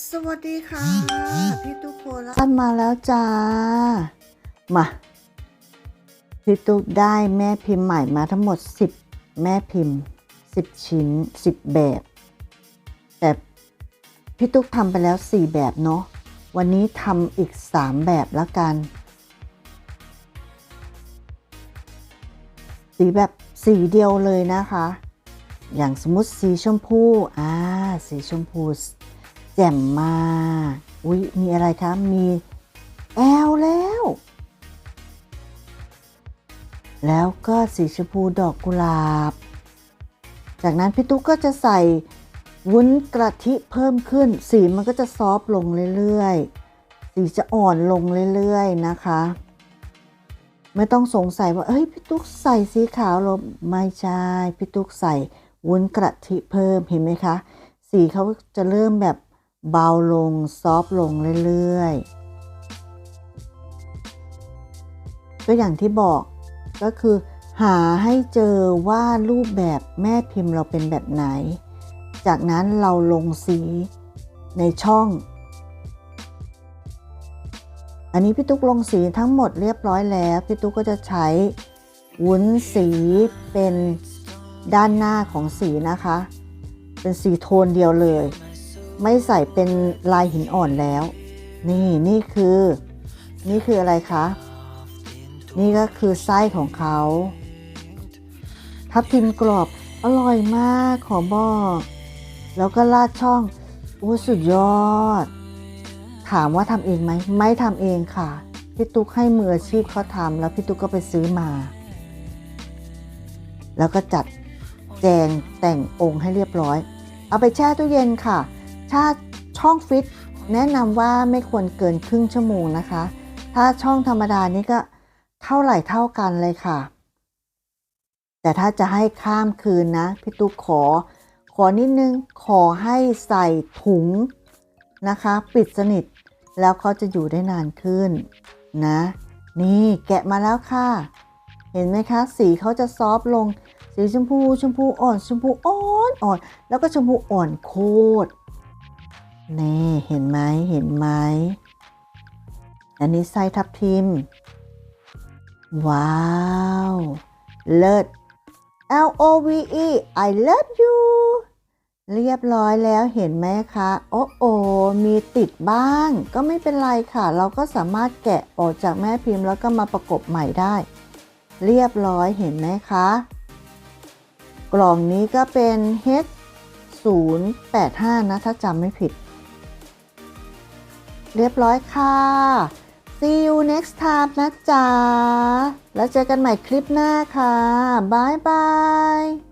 สวัสดีค่ะ พี่ตุ๊กโคละท่านมาแล้วจ้า มา พี่ตุ๊กได้แม่พิมพ์ใหม่มาทั้งหมด 10 แม่พิมพ์ 10 ชิ้น 10 แบบ แต่พี่ตุ๊กทำไปแล้ว 4 แบบเนาะวันนี้ทำอีก 3 แบบละกันสีแบบสีเดียวเลยนะคะ อย่างสมมติสีชมพู อ่า สีชมพู แจ่มมากอุ๊ยมีอะไรคะ มีแอลแล้ว แล้วก็สีชมพูดอกกุหลาบ จากนั้นพี่ตุ๊กก็จะใส่วุ้นกะทิเพิ่มขึ้น สีมันก็จะซอฟลงเรื่อยๆ สีจะอ่อนลงเรื่อยๆนะคะ ไม่ต้องสงสัยว่า เอ้ยพี่ตุ๊กใส่สีขาวลงไม่ใช่พี่ตุ๊กใส่วุ้นกะทิเพิ่มเห็นไหมคะ สีเขาจะเริ่มแบบ เบาลง ซอฟต์ลงเรื่อยๆ ก็อย่างที่บอกก็คือหาให้เจอว่ารูปแบบแม่พิมพ์เราเป็นแบบไหน จากนั้นเราลงสีในช่อง อันนี้พี่ตุ๊กลงสีทั้งหมดเรียบร้อยแล้ว พี่ตุ๊กก็จะใช้วุ้นสีเป็นด้านหน้าของสีนะคะ เป็นสีโทนเดียวเลย ไม่ใส่เป็นลายหินอ่อนแล้ว นี่นี่คือ นี่คืออะไรคะ นี่ก็คือไส้ของเขาทับทิมกรอบอร่อยมากขอบอกแล้วก็ลาดช่องโอ้สุดยอด ถามว่าทำเองไหมไม่ทำเองค่ะพี่ตุ๊กให้มืออาชีพเขาทำแล้วพี่ตุ๊กก็ไปซื้อมา แล้วก็จัดแจงแต่งองค์ให้เรียบร้อย เอาไปแช่ตู้เย็นค่ะ ถ้าช่องฟิตแนะนำว่าไม่ควรเกินครึ่งชั่วโมงนะคะ ถ้าช่องธรรมดานี่ก็เท่าไหร่เท่ากันเลยค่ะ แต่ถ้าจะให้ข้ามคืนนะพี่ตุ๊กขอ ขอนิดนึงขอให้ใส่ถุงนะคะ ปิดสนิทแล้วเขาจะอยู่ได้นานขึ้นนะ นี่แกะมาแล้วค่ะ เห็นไหมคะ สีเขาจะซอฟต์ลง สีชมพูชมพูอ่อนชมพูอ่อนอ่อน แล้วก็ชมพูอ่อนโคตร นี่เห็นไหมเห็นไหมอันนี้ไส้ทับทิม ว้าว เลิศ L O V E I love you เรียบร้อยแล้วเห็นไหมคะ โอ้โอมีติดบ้าง ก็ไม่เป็นไรค่ะ เราก็สามารถแกะออกจากแม่พิมพ์แล้วก็มาประกบใหม่ได้ เรียบร้อยเห็นไหมคะ กล่องนี้ก็เป็น H 0 8 5 นะ ถ้าจำไม่ผิด เรียบร้อยค่ะ see you next time นะจ๊ะ แล้วเจอกันใหม่คลิปหน้าค่ะ บ๊ายบาย